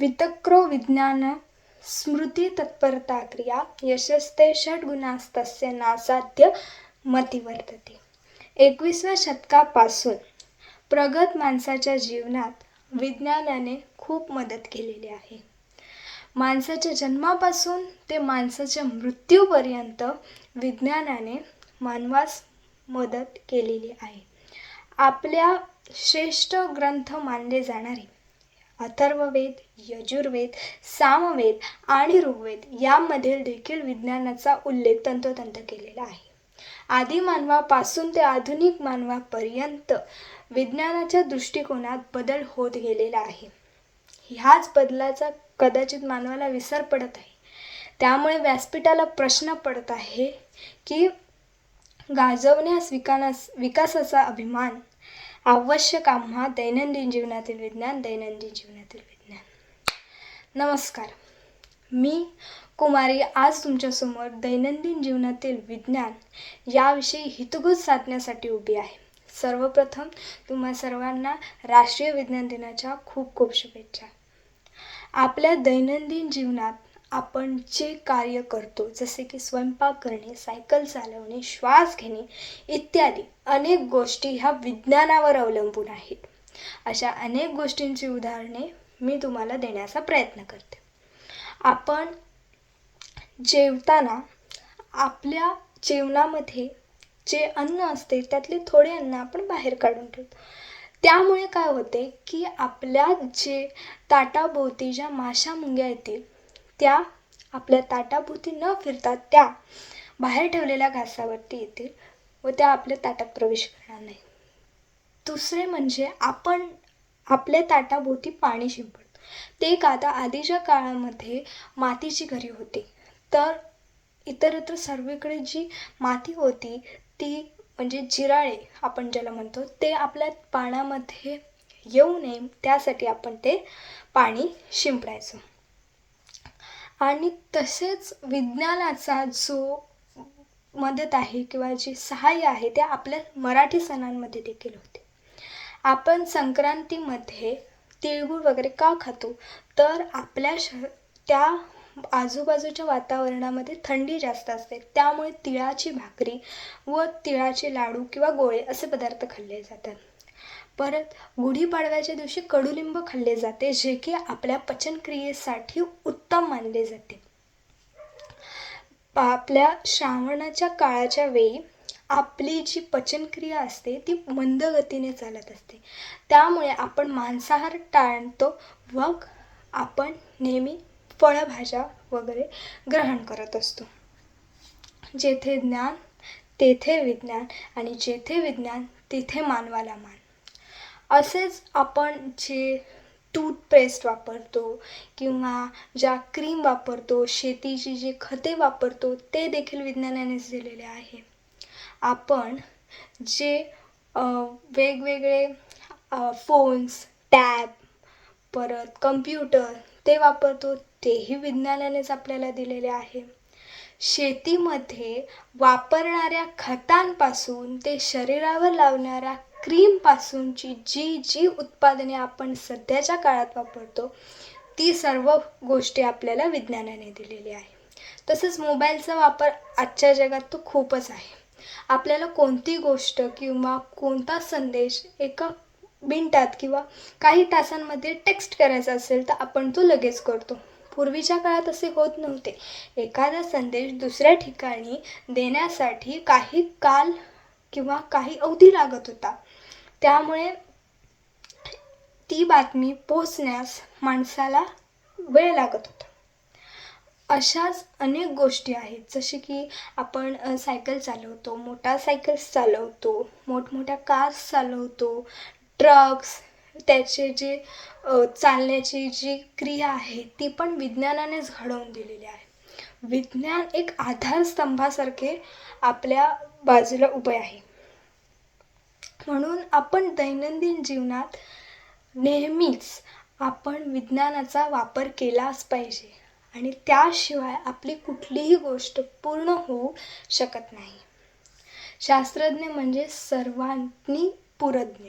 विज्ञान स्मृती तत्परता क्रिया यशस्ते षड्गुणास्तस्य नासाध्य मतिवर्तते. एकविसाव्या शतकापासून प्रगत माणसाच्या जीवनात विज्ञानाने खूप मदत केलेली आहे. माणसाच्या जन्मापासून ते माणसाच्या मृत्यूपर्यंत विज्ञानाने मानवास मदत केलेली आहे. आपल्या श्रेष्ठ ग्रंथ मानले जाणारे अथर्ववेद यजुर्वेद सामवेद आणि ऋग्वेद यामधील देखील विज्ञानाचा उल्लेख तंतोतंत केलेला आहे. आदी मानवापासून ते आधुनिक मानवापर्यंत विज्ञानाच्या दृष्टिकोनात बदल होत गेलेला आहे. ह्याच बदलाचा कदाचित मानवाला विसर पडत आहे. त्यामुळे व्यासपीठाला प्रश्न पडत आहे की गाजवण्यास विकानास विकासाचा अभिमान आवश्यक आम्हा दैनंदिन जीवनातील विज्ञान दैनंदिन जीवनातील विज्ञान. नमस्कार. मी कुमारी आज तुमच्यासमोर दैनंदिन जीवनातील विज्ञान याविषयी हितगुज साधण्यासाठी उभी आहे. सर्वप्रथम तुम्हा सर्वांना राष्ट्रीय विज्ञान दिनाच्या खूप खूप शुभेच्छा. आपल्या दैनंदिन जीवनात आपण जे कार्य करतो जसे की स्वयंपाक करणे सायकल चालवणे श्वास घेणे इत्यादी अनेक गोष्टी ह्या विज्ञानावर अवलंबून आहेत. अशा अनेक गोष्टींची उदाहरणे मी तुम्हाला देण्याचा प्रयत्न करते. आपण जेवताना आपल्या जेवणामध्ये जे अन्न असते त्यातले थोडे अन्न आपण बाहेर काढून ठेवतो. त्यामुळे काय होते की आपल्या जे ताटाभोवती ज्या माशा मुंग्या येतील त्या आपल्या ताटाभोवती न फिरता त्या बाहेर ठेवलेल्या घासावरती येतील व त्या आपल्या ताटात प्रवेश करणार नाही. दुसरे म्हणजे आपण आपल्या ताटाभोवती पाणी शिंपडतो. ते का आता आधीच्या काळामध्ये मातीची घरी होती. तर इतरत्र सर्वीकडे जी माती होती ती म्हणजे जिराळे आपण ज्याला म्हणतो ते आपल्या पाण्यामध्ये येऊ नये त्यासाठी आपण ते पाणी शिंपडायचो. आणि तसेच विज्ञानाचा जो मदत आहे किंवा जे सहाय्य आहे ते आपल्या मराठी सणांमध्ये देखील होते. आपण संक्रांतीमध्ये तिळगुळ वगैरे का खातो? तर आपल्या श त्या आजूबाजूच्या वातावरणामध्ये थंडी जास्त असते. त्यामुळे तिळाची भाकरी व तिळाचे लाडू किंवा गोळे असे पदार्थ खाल्ले जातात. परत गुढीपाडव्याच्या दिवशी कडुलिंब खाल्ले जाते जे की आपल्या पचनक्रियेसाठी उत्तम मानले जाते. आपल्या श्रावणाच्या काळाच्या वेळी आपली जी पचनक्रिया असते ती मंद गतीने चालत असते. त्यामुळे आपण मांसाहार टाळतो व आपण नेहमी फळभाज्या वगैरे ग्रहण करत असतो. जेथे ज्ञान तेथे विज्ञान आणि जेथे विज्ञान तेथे मानवाला मान. असेच आपण जे टूथपेस्ट वापरतो किंवा ज्या क्रीम वापरतो शेतीची जी खते वापरतो ते देखील विज्ञानानेच दिलेले आहे. आपण जे वेगवेगळे फोन्स टॅब परत कम्प्युटर ते वापरतो तेही विज्ञानानेच आपल्याला दिलेले आहे. शेतीमध्ये वापरणाऱ्या खतांपासून ते शरीरावर लावणाऱ्या क्रीमपासूनची जी जी उत्पादने आपण सध्याच्या काळात वापरतो ती सर्व गोष्टी आपल्याला विज्ञानाने दिलेली आहे. तसंच मोबाईलचा वापर आजच्या जगात तो खूपच आहे. आपल्याला कोणती गोष्ट किंवा कोणता संदेश एका मिनटात किंवा काही तासांमध्ये टेक्स्ट करायचा असेल तर आपण तो लगेच करतो. पूर्वीच्या काळात असे होत नव्हते. एखादा संदेश दुसऱ्या ठिकाणी देण्यासाठी काही काल किंवा काही अवधी लागत होता. त्यामुळे ती बातमी पोचण्यास माणसाला वेळ लागत होता. अशाच अनेक गोष्टी आहेत. जसे की आपण सायकल चालवतो मोटारसायकल्स चालवतो मोठमोठ्या कार्स चालवतो ट्रक्स त्याचे जे चालण्याची जी क्रिया आहे ती पण विज्ञानानेच घडवून दिलेली आहे. विज्ञान एक आधारस्तंभासारखे आपल्या बाजूला उभे आहे. म्हणून आपण दैनंदिन जीवनात नेहमीच आपण विज्ञानाचा वापर केलाच पाहिजे आणि त्याशिवाय आपली कुठलीही गोष्ट पूर्ण होऊ शकत नाही. शास्त्रज्ञ म्हणजे सर्वांनी पुरज्ञ.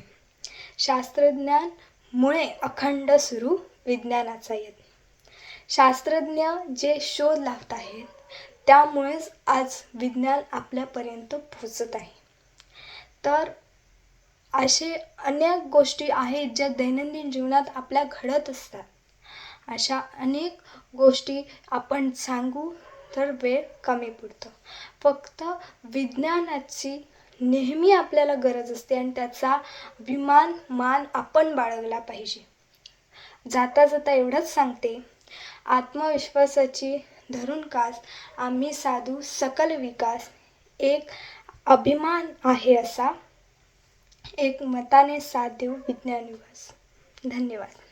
शास्त्रज्ञांमुळे अखंड सुरू विज्ञानाचा यज्ञ शास्त्रज्ञ जे शोध लावत आहेत त्यामुळेच आज विज्ञान आपल्यापर्यंत पोचत आहे. तर असे अनेक गोष्टी आहेत ज्या दैनंदिन जीवनात आपल्या घडत असतात. अशा अनेक गोष्टी आपण सांगू तर वेळ कमी पडतो. फक्त विज्ञानाची नेहमी आपल्याला गरज असते आणि त्याचा अभिमान मान आपण बाळगला पाहिजे. जाता जाता एवढंच सांगते आत्मविश्वासाची धरून कास आम्ही साधू सकल विकास. एक अभिमान आहे असा. एक मताने साथ देऊ विज्ञान विकास धन्यवाद.